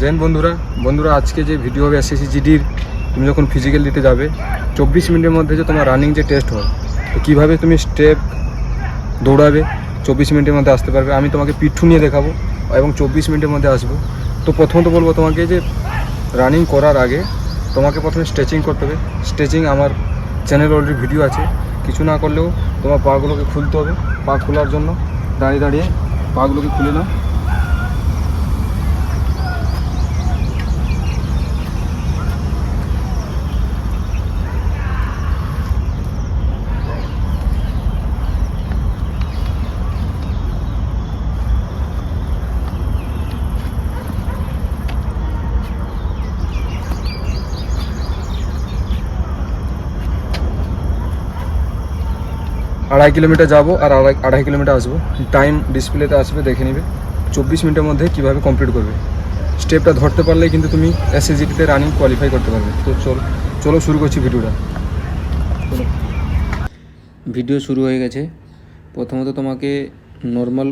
Gen বন্ধুরা বন্ধুরা, আজকে যে ভিডিও হবে এসএসসি জিডির তুমি যখন ফিজিক্যাল দিতে যাবে, চব্বিশ মিনিটের মধ্যে যে তোমার রানিং যে টেস্ট হয়, তো কীভাবে তুমি স্টেপ দৌড়াবে, চব্বিশ মিনিটের মধ্যে আসতে পারবে, আমি তোমাকে পিঠু নিয়ে দেখাবো এবং চব্বিশ মিনিটের মধ্যে আসব। তো প্রথমত বলব তোমাকে যে রানিং করার আগে তোমাকে প্রথমে স্ট্রেচিং করতে হবে। স্ট্রেচিং আমার চ্যানেল অলরেডি ভিডিও আছে। কিছু না করলেও তোমার পাগুলোকে খুলতে হবে। পা খোলার জন্য দাঁড়িয়ে দাঁড়িয়ে পাগুলোকে খুলে নাও। আড়াই কিলোমিটার যাব আর আড়াই আড়াই কিলোমিটার আসব। টাইম ডিসপ্লেতে আসবে, দেখে নিবে। চব্বিশ মিনিটের মধ্যে কীভাবে কমপ্লিট করবে। স্টেপটা ধরতে পারলেই কিন্তু তুমি এসএসজিটিতে রানিং কোয়ালিফাই করতে পারবে। তো চল চলো শুরু করছি ভিডিওটা। ভিডিও শুরু হয়ে গেছে। প্রথমত তোমাকে নর্মাল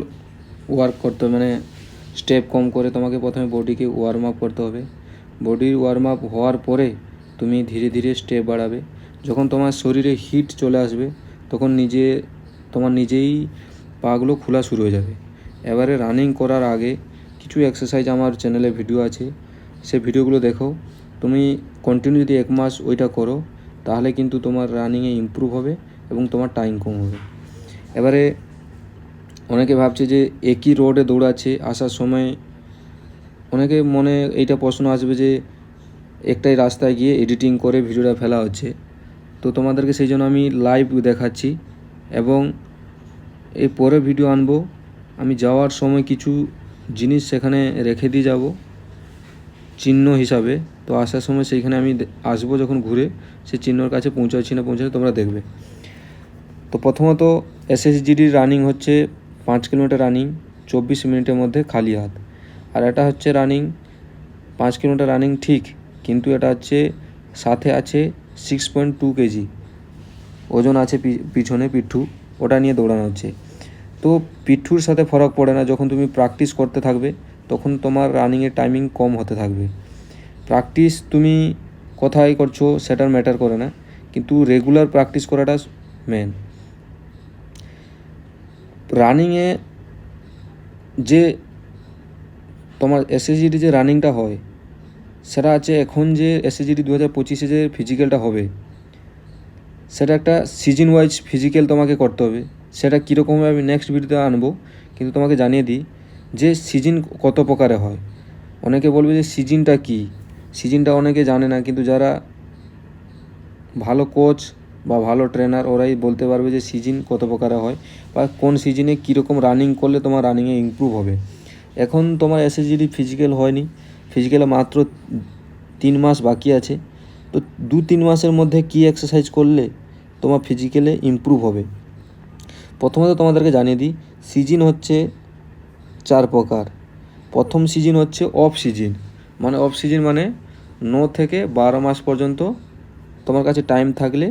ওয়ার্ক করতে হবে মানে স্টেপ কম করে তোমাকে প্রথমে বডিকে ওয়ার্ম আপ করতে হবে। বডির ওয়ার্ম আপ হওয়ার পরে তুমি ধীরে ধীরে স্টেপ বাড়াবে। যখন তোমার শরীরে হিট চলে আসবে তখন নিজে, তোমার নিজেই পাগুলো খোলা শুরু হয়ে যাবে। এবারে রানিং করার আগে কিছু এক্সারসাইজ আমার চ্যানেলে ভিডিও আছে। সে ভিডিওগুলো দেখো। তুমি কন্টিনিউ যদি এক মাস ওইটা করো, তাহলে কিন্তু তোমার রানিংয়ে ইমপ্রুভ হবে এবং তোমার টাইম কম হবে। এবারে অনেকে ভাবছে যে একই রোডে দৌড়াচ্ছে, আসার সময় অনেকে মনে, এইটা প্রশ্ন আসবে যে একটাই রাস্তায় গিয়ে এডিটিং করে ভিডিওটা ফেলা হচ্ছে। তো তোমাদেরকে সেই জন্য আমি লাইভ দেখাচ্ছি এবং এই পরে ভিডিও আনব। আমি যাওয়ার সময় কিছু জিনিস সেখানে রেখে দিয়ে যাব, চিহ্ন হিসাবে। তো আসার সময় সেইখানে আমি আসব যখন ঘুরে, সেই চিহ্নর কাছে পৌঁছাচ্ছি না পৌঁছাচ্ছি তোমরা দেখবে। তো প্রথমত এসএসজিডির রানিং হচ্ছে পাঁচ কিলোমিটার রানিং চব্বিশ মিনিটের মধ্যে খালি হাত। আর এটা হচ্ছে রানিং পাঁচ কিলোমিটার রানিং ঠিক, কিন্তু এটা হচ্ছে সাথে আছে সিক্স পয়েন্ট টু কেজি ওজন আছে পিছনে পিঠু, ওটা নিয়ে দৌড়ানো হচ্ছে। তো পিঠুর সাথে ফরক পড়ে না, যখন তুমি প্র্যাকটিস করতে থাকবে, তখন তোমার রানিংয়ের টাইমিং কম হতে থাকবে। প্র্যাকটিস তুমি কোথায় করছ সেটার ম্যাটার করে না, কিন্তু রেগুলার প্র্যাকটিস করাটা মেন রানিংয়ে যে তোমার এসএসজিডি যে রানিংটা হয় সেটা আছে এখন যে এসএসজিডি দু হাজার পঁচিশে যে ফিজিক্যালটা হবে, সেটা একটা সিজন ওয়াইজ ফিজিক্যাল তোমাকে করতে হবে। সেটা কীরকম হবে আমি নেক্সট ভিডিওতে আনব, কিন্তু তোমাকে জানিয়ে দিই যে সিজন কত প্রকারে হয়। অনেকে বলবে যে সিজনটা কী? সিজনটা অনেকে জানে না, কিন্তু যারা ভালো কোচ বা ভালো ট্রেনার ওরাই বলতে পারবে যে সিজন কত প্রকারে হয় বা কোন সিজনে কীরকম রানিং করলে তোমার রানিংয়ে ইমপ্রুভ হবে। এখন তোমার এসএসজিডি ফিজিক্যাল হয়নি ফিজিক্যালে মাত্র তিন মাস বাকি আছে। তো দু তিন মাসের মধ্যে কী এক্সারসাইজ করলে তোমার ফিজিক্যালে ইমপ্রুভ হবে? প্রথমত তোমাদেরকে জানিয়ে দিই সিজন হচ্ছে চার প্রকার। প্রথম সিজন হচ্ছে অফ সিজন মানে অফ সিজন মানে ন থেকে বারো মাস পর্যন্ত তোমার কাছে টাইম থাকলে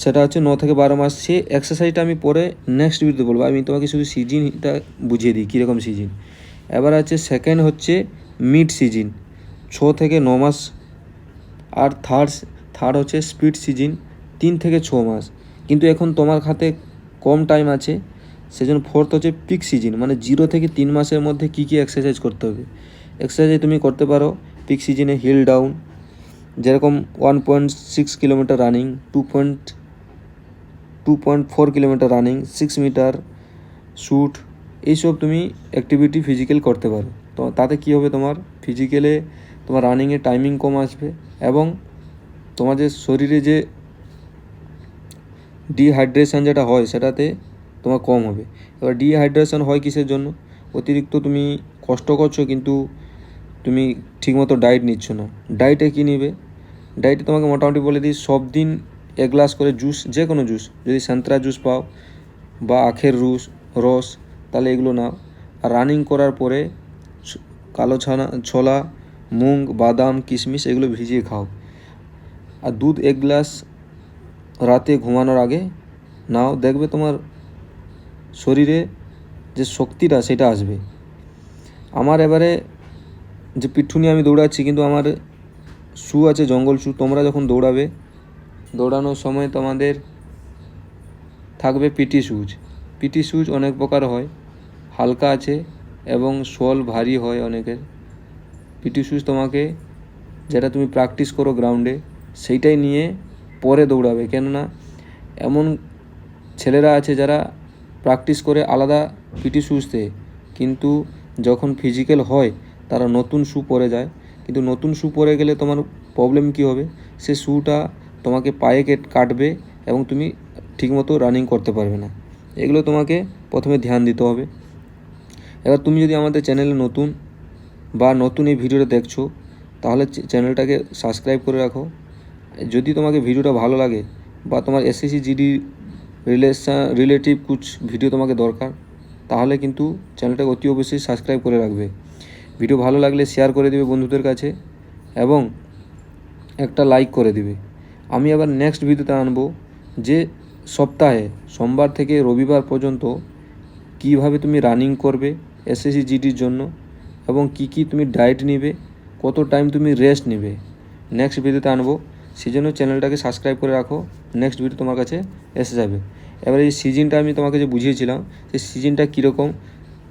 সেটা হচ্ছে ন থেকে বারো মাস। সে এক্সারসাইজটা আমি পরে নেক্সট ভিডিওতে বলব। আমি তোমাকে শুধু সিজনটা বুঝিয়ে দিই, কীরকম সিজন এবার আছে সেকেন্ড হচ্ছে মিড সিজন, ছ থেকে ন মাস। আর থার্ড থার্ড হচ্ছে স্পিড সিজন তিন থেকে ছ মাস। কিন্তু এখন তোমার হাতে কম টাইম আছে, সেজন্য ফোর্থ হচ্ছে পিক সিজন মানে জিরো থেকে তিন মাসের মধ্যে কী কী এক্সারসাইজ করতে হবে। এক্সারসাইজ তুমি করতে পারো পিক সিজনে হিল ডাউন যেরকম one point six kilometre running two point two point four kilometre running six metre shoot এইসব তুমি অ্যাক্টিভিটি ফিজিক্যাল করতে পারো। তো তাতে কী হবে তোমার? ফিজিক্যালে তোমার রানিংয়ে টাইমিং কম আসবে এবং তোমার যে শরীরে যে ডিহাইড্রেশন যেটা হয় সেটাতে তোমার কম হবে। এবার ডিহাইড্রেশন হয় কিসের জন্য? অতিরিক্ত তুমি কষ্ট করছ কিন্তু তুমি ঠিকমতো ডায়েট নিচ্ছ না। ডায়েটে কী নিবে? ডায়েটে তোমাকে মোটামুটি বলে দিই, সব দিন এক গ্লাস করে জুস যে কোনো জুস যদি সান্তরা জুস পাও বা আখের রুস, রস, তাহলে এগুলো নাও। আর রানিং করার পরে কালো ছানা, ছোলা, মুগ, বাদাম, কিশমিশ এগুলো ভিজিয়ে খাও। আর দুধ এক গ্লাস রাতে ঘুমানোর আগে নাও, দেখবে তোমার শরীরে যে শক্তিটা সেটা আসবে। আমার এবারে যে পিঠু নিয়ে আমি দৌড়াচ্ছি, কিন্তু আমার শু আছে, জঙ্গল শু, তোমরা যখন দৌড়াবে, দৌড়ানোর সময় তোমাদের থাকবে পিটি শুজ পিটি শুজ অনেক প্রকার হয়, হালকা আছে এবং সোল ভারী হয় অনেকের। পিটি শুজ তোমাকে যেটা তুমি প্র্যাকটিস করো গ্রাউন্ডে সেইটাই নিয়ে পরে দৌড়াবে। কেননা এমন ছেলেরা আছে যারা প্র্যাকটিস করে আলাদা পিটি শুজতে কিন্তু যখন ফিজিক্যাল হয়, তারা নতুন শু পরে যায়। কিন্তু নতুন শু পরে গেলে তোমার প্রবলেম কী হবে? সে শুটা তোমাকে পায়ে কেট কাটবে এবং তুমি ঠিকমতো রানিং করতে পারবে না। এগুলো তোমাকে প্রথমে ধ্যান দিতে হবে। এবার তুমি যদি আমাদের চ্যানেলে নতুন বা নতুন এই ভিডিওটা দেখছ, তাহলে চ্যানেলটাকে সাবস্ক্রাইব করে রাখো। যদি তোমাকে ভিডিওটা ভালো লাগে বা তোমার এসএসসি জিডি রিলেশন রিলেটিভ কুছ ভিডিও তোমাকে দরকার, তাহলে কিন্তু চ্যানেলটাকে অতি অবশ্যই সাবস্ক্রাইব করে রাখবে। ভিডিও ভালো লাগলে শেয়ার করে দেবে বন্ধুদের কাছে এবং একটা লাইক করে দিবে। আমি আবার নেক্সট ভিডিওতে আনব যে সপ্তাহে, সোমবার থেকে রবিবার পর্যন্ত কীভাবে তুমি রানিং করবে এসএসসি জিডির জন্য এবং কি কি তুমি ডায়েট নিবে কত টাইম তুমি রেস্ট নিবে। নেক্সট ভিডিওতে আনব। সেই জন্য চ্যানেলটাকে সাবস্ক্রাইব করে রাখো। নেক্সট ভিডিও তোমার কাছে এসে যাবে। এবার এই সিজনটা আমি তোমাকে যে বুঝিয়েছিলাম সেই সিজনটা কীরকম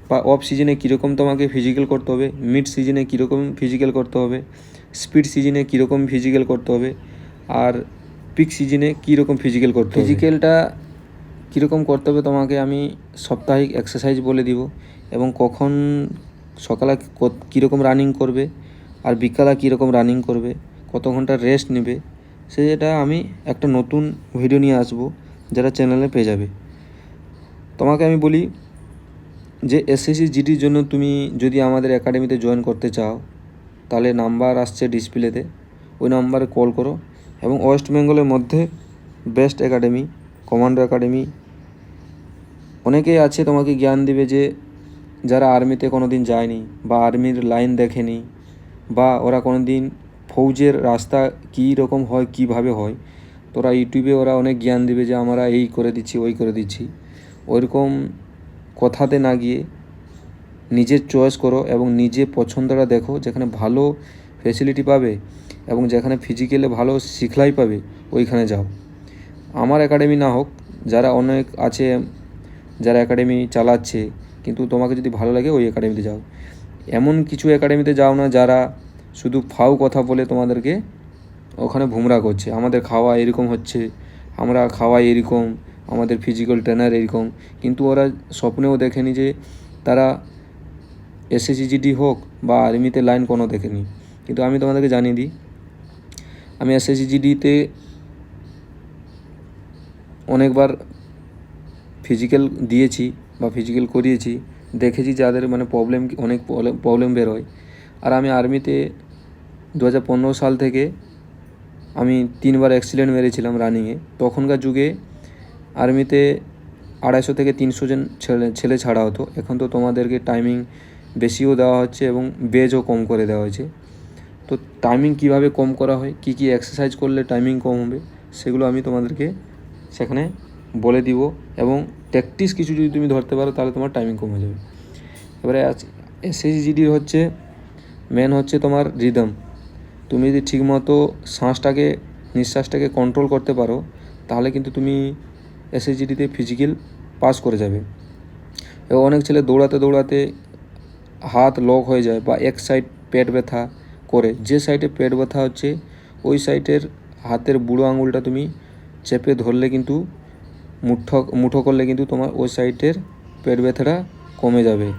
বা অফ সিজনে কীরকম তোমাকে ফিজিক্যাল করতে হবে মিড সিজনে কীরকম ফিজিক্যাল করতে হবে স্পিড সিজনে কীরকম ফিজিক্যাল করতে হবে আর পিক সিজনে কীরকম ফিজিক্যাল করতে হবে। ফিজিক্যালটা কীরকম করতে হবে তোমাকে আমি সাপ্তাহিক এক্সারসাইজ বলে দিব। এবং কখন সকালে কীরকম রানিং করবে আর বিকালে কীরকম রানিং করবে, কত ঘণ্টা রেস্ট নেবে, সেটা আমি একটা নতুন ভিডিও নিয়ে আসব যেটা চ্যানেলে পেয়ে যাবে। তোমাকে আমি বলি যে এসএসসি জিডির জন্য তুমি যদি আমাদের একাডেমিতে জয়েন করতে চাও, তাহলে নাম্বার আসছে ডিসপ্লেতে ওই নাম্বারে কল করো এবং ওয়েস্ট বেঙ্গলের মধ্যে বেস্ট একাডেমি কমান্ডো একাডেমি অনেকেই আছে তোমাকে জ্ঞান দেবে যে যারা আর্মিতে কোনো দিন যায়নি বা আর্মির লাইন দেখেনি বা ওরা কোনো দিন ফৌজের রাস্তা কী রকম হয়, কীভাবে হয়, তোরা ইউটিউবে ওরা অনেক জ্ঞান দিবে যে আমরা এই করে দিচ্ছি, ওই করে দিচ্ছি। ওইরকম কথাতে না গিয়ে নিজের চয়েস করো এবং নিজে পছন্দটা দেখো, যেখানে ভালো ফেসিলিটি পাবে এবং যেখানে ফিজিক্যালে ভালো শিখলাই পাবে, ওইখানে যাও। আমার একাডেমি না হোক, যারা অনেক আছে, যারা একাডেমি চালাচ্ছে কিন্তু তোমাকে যদি ভালো লাগে ওই একাডেমিতে যাও। এমন কিছু একাডেমিতে যাও না যারা শুধু ফাউ কথা বলে তোমাদেরকে ওখানে ভুমরা করছে। আমাদের খাওয়া এরকম হচ্ছে, আমরা খাওয়াই এরকম, আমাদের ফিজিক্যাল ট্রেনার এরকম। কিন্তু ওরা স্বপ্নেও দেখেনি যে তারা এসএসসিজিডি হোক বা আর্মিতে লাইন কোনো দেখেনি। কিন্তু আমি তোমাদেরকে জানিয়ে দিই, আমি এসএসসিজিডিতে অনেকবার ফিজিক্যাল দিয়েছি। বা ফিজিক্যাল করিয়েছি, দেখেছি যাদের মানে প্রবলেম অনেক প্রবলেম বেরোয় আর আমি আর্মিতে দু হাজার পনেরো সাল থেকে আমি তিনবার অ্যাক্সিডেন্ট মেরেছিলাম রানিংয়ে তখনকার যুগে আর্মিতে আড়াইশো থেকে তিনশো জন ছেলে ছেলে ছাড়া হতো। এখন তো তোমাদেরকে টাইমিং বেশিও দেওয়া হচ্ছে এবং বেজও কম করে দেওয়া হয়েছে। তো টাইমিং কীভাবে কম করা হয়, কী কী এক্সারসাইজ করলে টাইমিং কম হবে, সেগুলো আমি তোমাদেরকে সেখানে বলে দিব এবং প্র্যাকটিস কিছু যদি তুমি ধরতে পারো, তাহলে তোমার টাইমিং কমে যাবে। এবারে এসএসজিডির হচ্ছে মেন হচ্ছে তোমার রিদম তুমি যদি ঠিকমতো শ্বাসটাকে, নিঃশ্বাসটাকে কন্ট্রোল করতে পারো, তাহলে কিন্তু তুমি এসএসজিডিতে ফিজিক্যাল পাস করে যাবে। এবং অনেক ছেলে দৌড়াতে দৌড়াতে হাত লক হয়ে যায় বা এক সাইড পেট ব্যথা করে। যে সাইডে পেট ব্যথা হচ্ছে, ওই সাইডের হাতের বুড়ো আঙুলটা তুমি চেপে ধরলে কিন্তু মুঠো মুঠো করলে কিন্তু তোমার ওই সাইডের পেট ব্যথাটা কমে যাবে।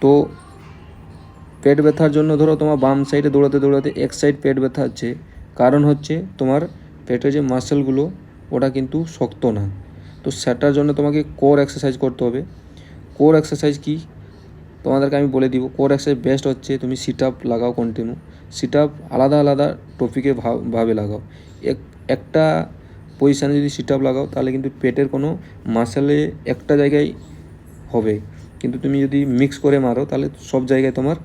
তো পেট ব্যথার জন্য ধরো তোমার বাম সাইডে দৌড়াতে দৌড়াতে এক সাইড পেট ব্যথা হচ্ছে কারণ হচ্ছে তোমার পেটের যে মাসেলগুলো, ওটা কিন্তু শক্ত না। তো সেটার জন্য তোমাকে কোর এক্সারসাইজ করতে হবে। কোর এক্সারসাইজ কি? তোমাদেরকে আমি বলে দিব কোর এক্সারসাইজ বেস্ট হচ্ছে তুমি সিট আপ লাগাও কন্টিনিউ সিট আপ আলাদা আলাদা টপিকে ভাবে লাগাও। এক, একটা পজিশানে যদি সিট আপ লাগাও, তাহলে কিন্তু পেটের কোনো মাসেলে একটা জায়গায় হবে। কিন্তু তুমি যদি মিক্স করে মারো, তাহলে সব জায়গায় তোমার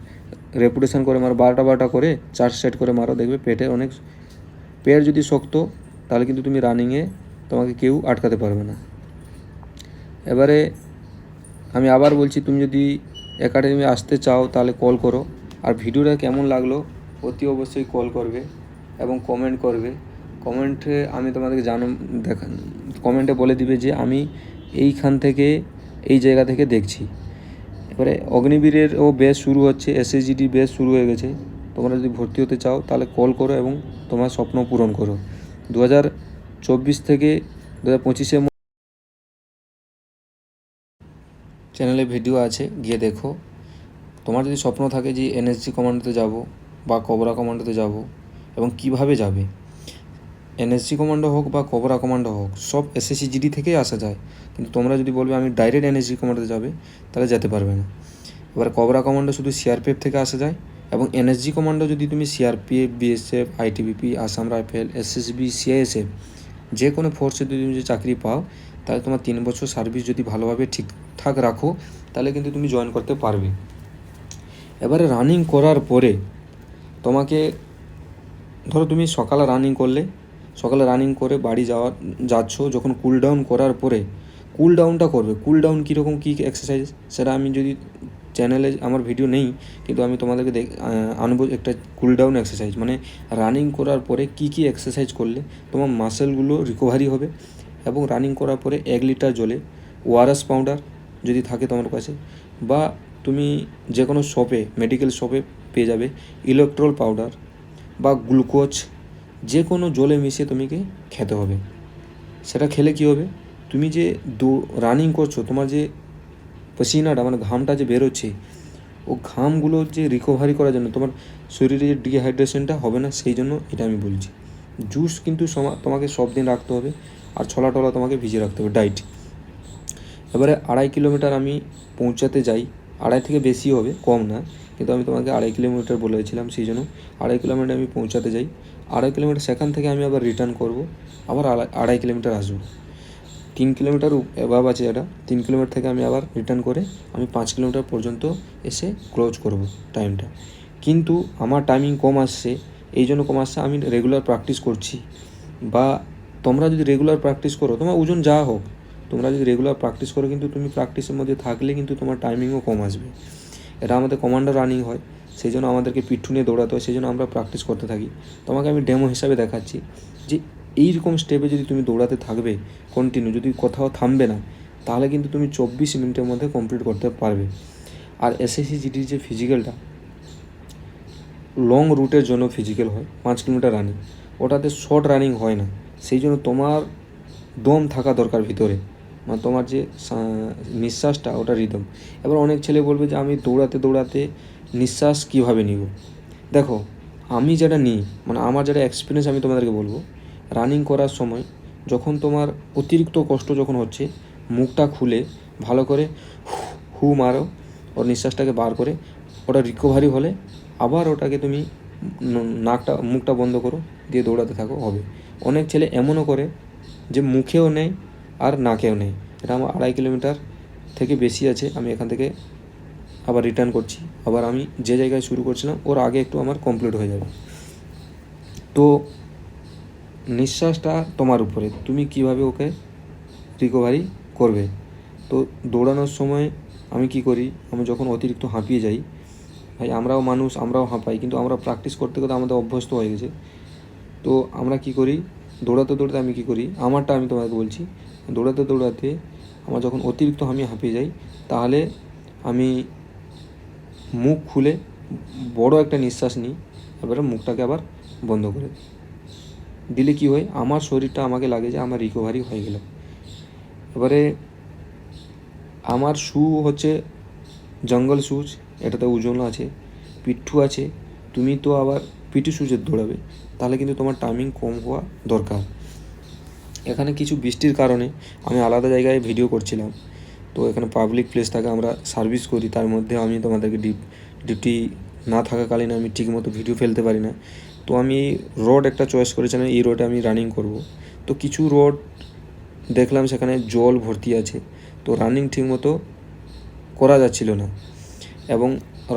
রেপুটেশন করে মারো, বারোটা বারোটা করে চার সেট করে মারো, দেখবে পেটে অনেক পেট যদি শক্ত, তাহলে কিন্তু তুমি রানিংয়ে তোমাকে কেউ আটকাতে পারবে না। এবারে আমি আবার বলছি, তুমি যদি একাডেমি আসতে চাও, তাহলে কল করো। আর ভিডিওটা কেমন লাগল, অতি অবশ্যই কল করবে এবং কমেন্ট করবে। কমেন্টে আমি তোমাদেরকে জানো, দেখা কমেন্টে বলে দিবে যে আমি এইখান থেকে, এই জায়গা থেকে দেখছি। এবারে অগ্নিবীরের ও বেস শুরু হচ্ছে এসএসজিডি বেস শুরু হয়ে গেছে। তোমরা যদি ভর্তি হতে চাও, তাহলে কল করো এবং তোমার স্বপ্ন পূরণ করো। দু হাজার চব্বিশ থেকে দু হাজার পঁচিশের চ্যানেলে ভিডিও আছে, গিয়ে দেখো। তোমার যদি স্বপ্ন থাকে যে এনএসজি কমান্ডোতে যাব বা কবরা কমান্ডোতে যাব এবং কীভাবে যাবে এনএসজি কমান্ডো হোক বা কবরা কমান্ডো হোক, সব এসএসসি জিডি থেকেই আসা যায়। কিন্তু তোমরা যদি বলবে আমি ডাইরেক্ট এনএসজি কমান্ডোতে যাবে, তাহলে যেতে পারবে না। এবার কবরা কমান্ডো শুধু সিআরপিএফ থেকে আসা যায়, এবং এনএসজি কমান্ডো যদি তুমি CRPF BSF ITBP Assam rifle SSB CISF যে কোনো ফোর্সে যদি তুমি যদি চাকরি পাও, তাহলে তোমার তিন বছর সার্ভিস যদি ভালোভাবে ঠিকঠাক রাখো, তাহলে কিন্তু তুমি জয়েন করতে পারবে। এবারে রানিং করার পরে তোমাকে, ধরো তুমি সকালে রানিং করলে সকালে রানিং করে বাড়ি যাওয়া, যাচ্ছ, যখন কুল ডাউন করার পরে কুল ডাউনটা করবে। কুল ডাউন কীরকম, কী এক্সারসাইজ সেটা আমি যদি চ্যানেলে আমার ভিডিও নেই, কিন্তু আমি তোমাদেরকে দেখ আনব একটা কুল ডাউন এক্সারসাইজ মানে রানিং করার পরে কী কী এক্সারসাইজ করলে তোমার মাসেলগুলো রিকভারি হবে এবং রানিং করার পরে এক লিটার জলে ওআরএস পাউডার যদি থাকে তোমার কাছে বা তুমি যে কোনো শপে মেডিকেল শপে পেয়ে যাবে ইলেকট্রল পাউডার বা গ্লুকোজ যে কোনো জলে মিশিয়ে তোমাকে খেতে হবে। সেটা খেলে কী হবে? তুমি যে দৌ রানিং করছ, তোমার যে পসিনাটা মানে ঘামটা যে বেরোচ্ছে, ও ঘামগুলো যে রিকভারি করার জন্য তোমার শরীরে যে ডিহাইড্রেশনটা হবে না, সেই জন্য এটা আমি বলছি। জুস কিন্তু তোমাকে সব দিন রাখতে হবে আর ছলা টলা তোমাকে ভিজিয়ে রাখতে হবে ডাইট এবারে আড়াই কিলোমিটার আমি পৌঁছাতে যাই, আড়াই থেকে বেশি হবে, কম না, কিন্তু আমি তোমাকে আড়াই কিলোমিটার বলেছিলাম, সেই জন্য আড়াই কিলোমিটার আমি পৌঁছাতে যাই। আড়াই কিলোমিটার সেখান থেকে আমি আবার রিটার্ন করব। আবার আড়াই কিলোমিটার আসব। তিন কিলোমিটার এভাব আছে এটা। তিন কিলোমিটার থেকে আমি আবার রিটার্ন করে আমি পাঁচ কিলোমিটার পর্যন্ত এসে ক্লোজ করব টাইমটা কিন্তু আমার টাইমিং কম আসছে, এই জন্য কম আসছে, আমি রেগুলার প্র্যাকটিস করছি। বা তোমরা যদি রেগুলার প্র্যাকটিস করো, তোমার ওজন যা হোক, তোমরা যদি রেগুলার প্র্যাকটিস করো, কিন্তু তুমি প্র্যাকটিসের মধ্যে থাকলে কিন্তু তোমার টাইমিংও কম আসবে। এটা আমাদের কমান্ডার রানিং হয়। সেই জন্য আমাদেরকে পিঠু নিয়ে দৌড়াতে হয়, সেই জন্য আমরা প্র্যাকটিস করতে থাকি। তোমাকে আমি ডেমো হিসাবে দেখাচ্ছি যে এইরকম স্টেপে যদি তুমি দৌড়াতে থাকবে কন্টিনিউ যদি কোথাও থামবে না, তাহলে কিন্তু তুমি চব্বিশ মিনিটের মধ্যে কমপ্লিট করতে পারবে। আর এসএসসি জিডির যে ফিজিক্যালটা লং রুটের জন্য ফিজিক্যাল হয়, পাঁচ কিলোমিটার রানিং ওটাতে শর্ট রানিং হয় না, সেই জন্য তোমার দম থাকা দরকার ভিতরে। তোমার যে নিঃশ্বাসটা, ওটা রিদম এবার অনেক ছেলে বলবে যে, আমি দৌড়াতে দৌড়াতে নিঃশ্বাস কীভাবে নিব? দেখো, আমি যেটা নিই মানে আমার যেটা এক্সপিরিয়েন্স আমি তোমাদেরকে বলব রানিং করার সময় যখন তোমার অতিরিক্ত কষ্ট যখন হচ্ছে, মুখটা খুলে ভালো করে হু মারো, ওর নিঃশ্বাসটাকে বার করে, ওটা রিকভারি হলে আবার ওটাকে তুমি নাকটা, মুখটা বন্ধ করো, দিয়ে দৌড়াতে থাকো, হবে। অনেক ছেলে এমনও করে যে, মুখেও নেয় আর নাকেও নেই। এটা আমার আড়াই কিলোমিটার থেকে বেশি আছে, আমি এখান থেকে আবার রিটার্ন করছি। আবার আমি যে জায়গায় শুরু করছিলাম, ওর আগে একটু আমার কমপ্লিট হয়ে যাবে। তো নিঃশ্বাসটা তোমার উপরে, তুমি কীভাবে ওকে রিকভারি করবে? তো দৌড়ানোর সময় আমি কি করি, আমি যখন অতিরিক্ত হাঁপিয়ে যাই, ভাই আমরাও মানুষ, আমরাও হাঁপাই, কিন্তু আমরা প্র্যাকটিস করতে করতে আমাদের অভ্যস্ত হয়ে গেছে। তো আমরা কি করি, দৌড়াতে দৌড়াতে আমি কি করি, আমারটা আমি তোমাকে বলছি দৌড়াতে দৌড়াতে আমার যখন অতিরিক্ত আমি হাঁপিয়ে যাই, তাহলে আমি মুখ খুলে বড় একটা নিঃশ্বাস নিই, এবারে মুখটাকে আবার বন্ধ করে দিই। দিলে কি হয়? আমার শরীরটা আমাকে লাগে যে আমার রিকভারি হয়ে গেল। এবারে আমার শু হচ্ছে জঙ্গল শুজ এটাতে ওজন আছে, পিঠু আছে, তুমি তো আবার পিটি শুজের দৌড়াবে, তাহলে কিন্তু তোমার টাইমিং কম হওয়া দরকার। এখানে কিছু বৃষ্টির কারণে আমি আলাদা জায়গায় ভিডিও করছিলাম। তো এখানে পাবলিক প্লেস থাকে আমরা সার্ভিস করি, তার মধ্যে আমি তোমাদেরকে ডিপ ডিউটি না থাকাকালীন আমি ঠিকমতো ভিডিও ফেলতে পারি না। তো আমি রোড একটা চয়েস করেছিলাম এই রোডে আমি রানিং করব। তো কিছু রোড দেখলাম সেখানে জল ভর্তি আছে, তো রানিং ঠিকমতো করা যাচ্ছিল না। এবং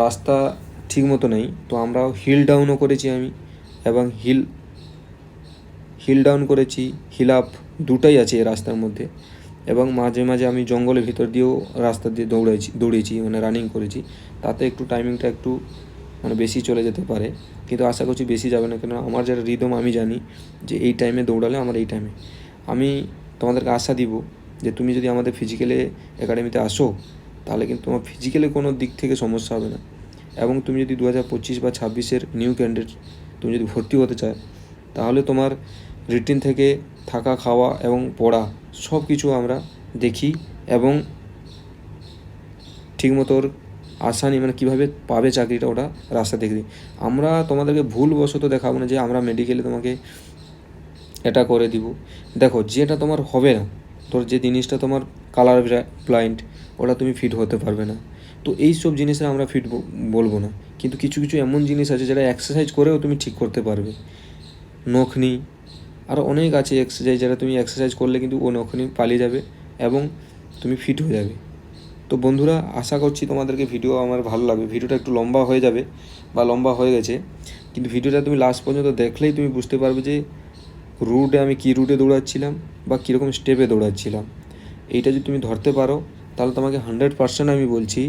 রাস্তা ঠিকমতো নেই, তো আমরা হিল ডাউনও করেছি আমি, এবং হিল হিল ডাউন করেছি। হিল আপ দুটাই আছে এই রাস্তার মধ্যে এবং মাঝে মাঝে আমি জঙ্গলের ভিতর দিয়েও রাস্তা দিয়ে দৌড়েছি দৌড়েছি মানে রানিং করেছি। তাতে একটু টাইমিংটা একটু মানে বেশি চলে যেতে পারে। কিন্তু আশা করছি বেশি যাবে না। কেন আমার যেটা রিদম আমি জানি যে এই টাইমে দৌড়ালে আমার এই টাইমে আমি তোমাদেরকে আশা দিব যে তুমি যদি আমাদের ফিজিক্যালে একাডেমিতে আসো, তাহলে কিন্তু তোমার ফিজিক্যালে কোনো দিক থেকে সমস্যা হবে না। এবং তুমি যদি দু হাজার পঁচিশ বা ছাব্বিশের নিউ ক্যান্ডিডেট তুমি যদি ভর্তি হতে চাও, তাহলে তোমার রিটিন থেকে থাকা, খাওয়া এবং পড়া সব কিছু আমরা দেখি এবং ঠিকমতো ওর আসানি মানে কীভাবে পাবে চাকরিটা ওটা রাস্তা দেখে আমরা তোমাদেরকে ভুলবশত দেখাবো না যে আমরা মেডিকেলে তোমাকে এটা করে দিব। দেখো যেটা তোমার হবে না, তোর যে জিনিসটা তোমার কালার ব্লাইন্ড ওটা তুমি ফিট হতে পারবে না। তো এই সব জিনিসে আমরা ফিট বলব না। কিন্তু কিছু কিছু এমন জিনিস আছে যেটা এক্সারসাইজ করেও তুমি ঠিক করতে পারবে। নখনি আরও অনেক আছে এক্সারসাইজ যেটা তুমি এক্সারসাইজ করলে কিন্তু ও নখনি পালিয়ে যাবে এবং তুমি ফিট হয়ে যাবে। তো বন্ধুরা, আশা করছি তোমাদেরকে ভিডিও আমার ভালো লাগবে। ভিডিওটা একটু লম্বা হয়ে যাবে বা লম্বা হয়ে গেছে, কিন্তু ভিডিওটা তুমি লাস্ট পর্যন্ত দেখলেই তুমি বুঝতে পারবে যে রুটে আমি কী রুটে দৌড়াচ্ছিলাম বা কীরকম স্টেপে দৌড়াচ্ছিলাম। এইটা যদি তুমি ধরতে পারো, তাহলে তোমাকে হান্ড্রেড পার্সেন্ট আমি বলছি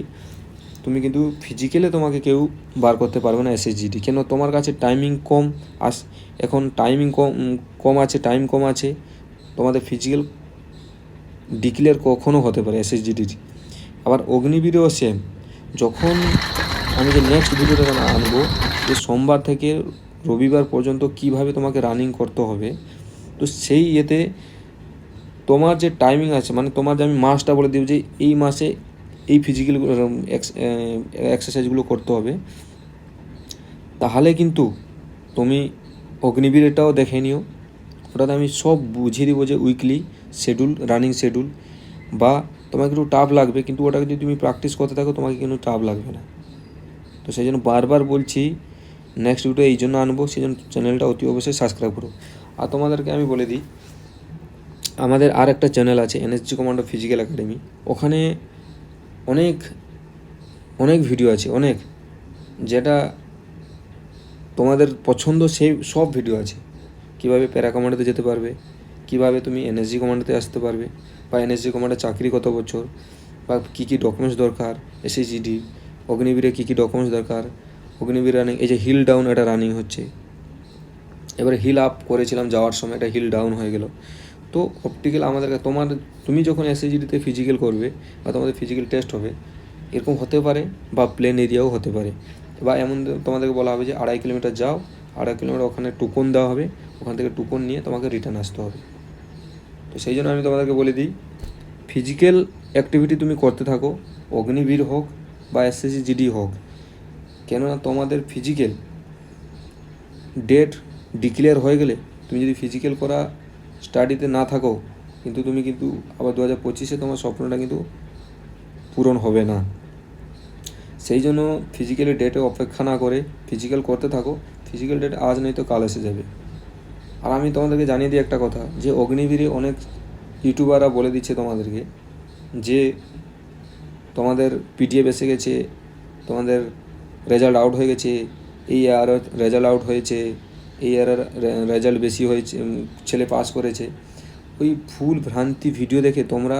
তুমি কিন্তু ফিজিক্যালে তোমাকে কেউ বার করতে পারবে না এসএসজিডি কেন? তোমার কাছে টাইমিং কম আস এখন টাইমিং কম কম আছে টাইম কম আছে। তোমাদের ফিজিক্যাল ডিক্লেয়ার কখনও হতে পারে এসএসজিডির আবার অগ্নিবীরেও সেম যখন আমি যে নেক্সট ভিডিওটা আনব, যে সোমবার থেকে রবিবার পর্যন্ত কীভাবে তোমাকে রানিং করতে হবে, তো সেই ইয়েতে তোমার যে টাইমিং আছে মানে তোমার যে আমি মাসটা বলে দিব যে এই মাসে এই ফিজিক্যাল এক্সারসাইজগুলো করতে হবে। তাহলে কিন্তু তুমি অগ্নিবীর এটাও দেখে নিও। ওটাতে আমি সব বুঝিয়ে দেবো যে উইকলি শেডিউল রানিং শেডিউল বা তোমাকে একটু টাফ লাগবে, কিন্তু ওটাকে যদি তুমি প্র্যাকটিস করতে থাকো, তোমাকে কিন্তু টাফ লাগবে না। তো সেই জন্য বারবার বলছি নেক্সট ভিডিও এই জন্য আনব, সেই জন্য চ্যানেলটা অতি অবশ্যই সাবস্ক্রাইব করো। আর তোমাদেরকে আমি বলে দিই, আমাদের আর একটা চ্যানেল আছে এনএসজি কমান্ডো ফিজিক্যাল একাডেমি ওখানে অনেক অনেক ভিডিও আছে, অনেক, যেটা তোমাদের পছন্দ সেই সব ভিডিও আছে। কীভাবে প্যারা কমান্ডোতে যেতে পারবে, কীভাবে তুমি এনএসজি কমান্ডোতে আসতে পারবে, বা এনএসজি কমান্ডো চাকরি কত বছর, বা কী কী ডকুমেন্টস দরকার এসএসজিডি অগ্নিবীরে কী কী ডকুমেন্টস দরকার, অগ্নিবীর রানিং এই যে হিল ডাউন এটা রানিং হচ্ছে। এবারে হিল আপ করেছিলাম যাওয়ার সময় এটা হিল ডাউন হয়ে গেল। তো অপটিক্যাল আমাদেরকে তোমার, তুমি যখন এসএসজিডিতে ফিজিক্যাল করবে বা তোমাদের ফিজিক্যাল টেস্ট হবে, এরকম হতে পারে বা প্লেন এরিয়াও হতে পারে। বা এমন তোমাদেরকে বলা হবে যে আড়াই কিলোমিটার যাও, আড়াই কিলোমিটার ওখানে টুকন দেওয়া হবে, ওখান থেকে টুকন নিয়ে তোমাকে রিটার্ন আসতে হবে। তো সেই জন্য আমি তোমাদেরকে বলে দিই ফিজিক্যাল অ্যাক্টিভিটি তুমি করতে থাকো, অগ্নিবীর হোক বা এসএসসি জিডি হোক, কেননা তোমাদের ফিজিক্যাল ডেট ডিক্লেয়ার হয়ে গেলে তুমি যদি ফিজিক্যাল করা স্টাডিতে না থাকো, কিন্তু তুমি কিন্তু আবার দু হাজার পঁচিশে তোমার স্বপ্নটা কিন্তু পূরণ হবে না। সেই জন্য ফিজিক্যালি ডেটে অপেক্ষা না করে ফিজিক্যাল করতে থাকো ফিজিক্যাল ডেট আজ নয় তো কাল এসে যাবে। আর আমি তোমাদেরকে জানিয়ে দিই একটা কথা, যে অগ্নিবীরে অনেক ইউটিউবাররা বলে দিচ্ছে তোমাদেরকে, যে তোমাদের পিডিএফ এসে গেছে, তোমাদের রেজাল্ট আউট হয়ে গেছে, এই ইয়ার রেজাল্ট আউট হয়েছে এই ইয়ারের রেজাল্ট বেশি হয়েছে ছেলে পাস করেছে। ওই ভুল ভ্রান্তি ভিডিও দেখে তোমরা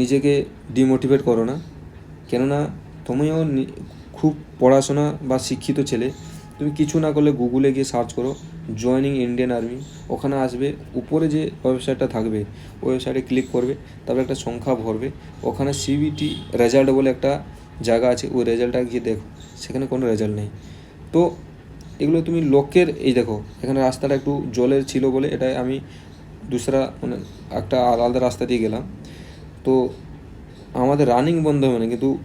নিজেকে ডিমোটিভেট করো না। কেননা তুমিও খুব পড়াশোনা বা শিক্ষিত ছেলে, তুমি কিছু না করলে গুগলে গিয়ে সার্চ করো জয়নিং ইন্ডিয়ান আর্মি ওখানে আসবে, উপরে যে ওয়েবসাইটটা থাকবে ওয়েবসাইটে ক্লিক করবে, তারপরে একটা সংখ্যা ভরবে, ওখানে সিবিটি রেজাল্ট বলে একটা জায়গা আছে, ওই রেজাল্টটা গিয়ে দেখো, সেখানে কোনো রেজাল্ট নেই। তো এগুলো তুমি লোকের, এই দেখো, এখানে রাস্তাটা একটু জলের ছিল বলে এটাই আমি দুসরা মানে একটা আলাদা রাস্তা দিয়ে গেলাম। তো আমাদের রানিং বন্ধ হবে না, কিন্তু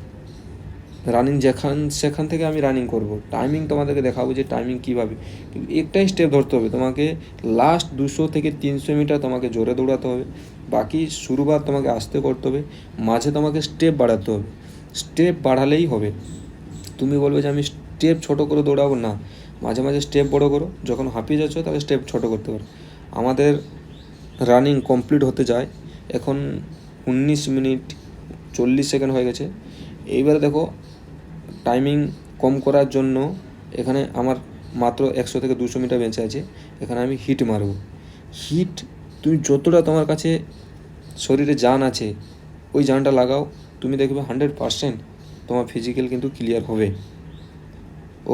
রানিং যেখান, সেখান থেকে আমি রানিং করব। টাইমিং তোমাদেরকে দেখাবো যে টাইমিং কীভাবে। কিন্তু একটাই স্টেপ ধরতে হবে, তোমাকে লাস্ট দুশো থেকে তিনশো মিটার তোমাকে জোরে দৌড়াতে হবে। বাকি শুরুবার তোমাকে আস্তে করতে হবে, মাঝে তোমাকে স্টেপ বাড়াতে হবে। স্টেপ বাড়ালেই হবে। তুমি বলবে যে আমি স্টেপ ছোট করে দৌড়াবো না। মাঝে মাঝে স্টেপ বড় করো, যখন হাঁপিয়ে যাচ্ছ তাহলে স্টেপ ছোট করতে পারো। আমাদের রানিং কমপ্লিট হতে যায়, এখন উনিশ মিনিট চল্লিশ সেকেন্ড হয়ে গেছে। এইবারে দেখো টাইমিং কম করার জন্য এখানে আমার মাত্র একশো থেকে দুশো মিটার বেঁচে আছে, এখানে আমি হিট মারব। হিট তুমি যতটা তোমার কাছে শরীরে জান আছে, ওই জানটা লাগাও, তুমি দেখবে হান্ড্রেড পারসেন্ট তোমার ফিজিক্যাল কিন্তু ক্লিয়ার হবে।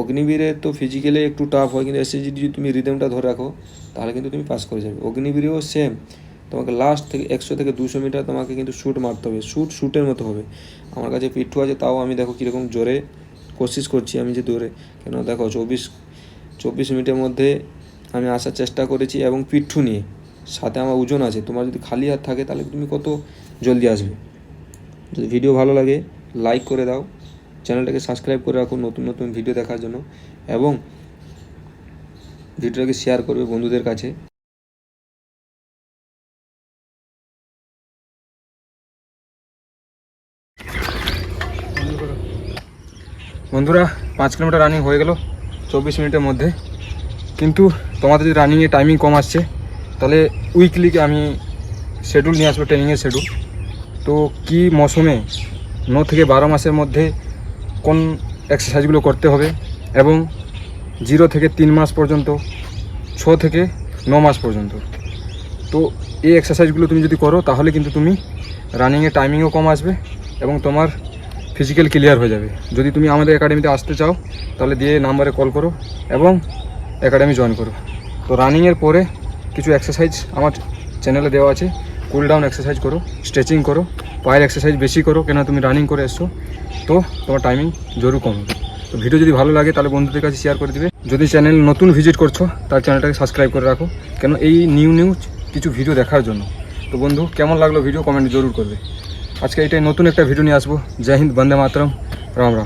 অগ্নিবীরে তো ফিজিক্যালি একটু টাফ হয়, কিন্তু এসএসজি যদি তুমি রিদমটা ধরে রাখো, তাহলে কিন্তু তুমি পাস করে যাবে। অগ্নিবীরেও সেম তোমাকে লাস্ট থেকে একশো থেকে দুশো মিটার তোমাকে কিন্তু শ্যুট মারতে হবে। শ্যুট শ্যুটের মতো হবে। আমার কাছে পিঠু আছে, তাও আমি দেখো কীরকম জোরে কোশিশ করছি আমি যে দৌড়ে। কেন দেখো চব্বিশ চব্বিশ মিনিটের মধ্যে আমি আসার চেষ্টা করেছি এবং পিঠু নিয়ে। সাথে আমার ওজন আছে। তোমার যদি খালি হাত থাকে, তাহলে তুমি কত জলদি আসবে। যদি ভিডিও ভালো লাগে লাইক করে দাও। চ্যানেলটাকে সাবস্ক্রাইব করে রাখুন নতুন নতুন ভিডিও দেখার জন্য এবং ভিডিওটাকে শেয়ার করবে বন্ধুদের কাছে। বন্ধুরা, পাঁচ কিলোমিটার রানিং হয়ে গেল, চব্বিশ মিনিটের মধ্যে। কিন্তু তোমাদের যদি রানিংয়ে টাইমিং কম আসছে, তাহলে উইকলিকে আমি শিডিউল নিয়ে আসব ট্রেনিংয়ের শিডিউল তো কি মৌসুমে? ন থেকে বারো মাসের মধ্যে কোন এক্সারসাইজগুলো করতে হবে এবং জিরো থেকে তিন মাস পর্যন্ত, ছ থেকে ন মাস পর্যন্ত। তো এই এক্সারসাইজগুলো তুমি যদি করো, তাহলে কিন্তু তুমি রানিংয়ের টাইমিংও কম আসবে এবং তোমার ফিজিক্যাল ক্লিয়ার হয়ে যাবে। যদি তুমি আমাদের একাডেমিতে আসতে চাও, তাহলে দিয়ে নাম্বারে কল করো এবং একাডেমি জয়েন করো। তো রানিংয়ের পরে কিছু এক্সারসাইজ আমার চ্যানেলে দেওয়া আছে। কুল ডাউন এক্সারসাইজ করো স্ট্রেচিং করো পায়ের এক্সারসাইজ বেশি করো কেন তুমি রানিং করে এসছো, তো তোমার টাইমিং জরুর কম হবে। তো ভিডিও যদি ভালো লাগে, তাহলে বন্ধুদের কাছে শেয়ার করে দিবে। যদি চ্যানেল নতুন ভিজিট করছ তার চ্যানেলটাকে সাবস্ক্রাইব করে রাখো কেন এই নিউ নিউ কিছু ভিডিও দেখার জন্য। তো বন্ধু, কেমন লাগল ভিডিও কমেন্ট জরুর করবে। আজকে এটাই নতুন একটা ভিডিও নিয়ে আসব। জয় হিন্দ, বন্দে মাতরম, রাম রাম।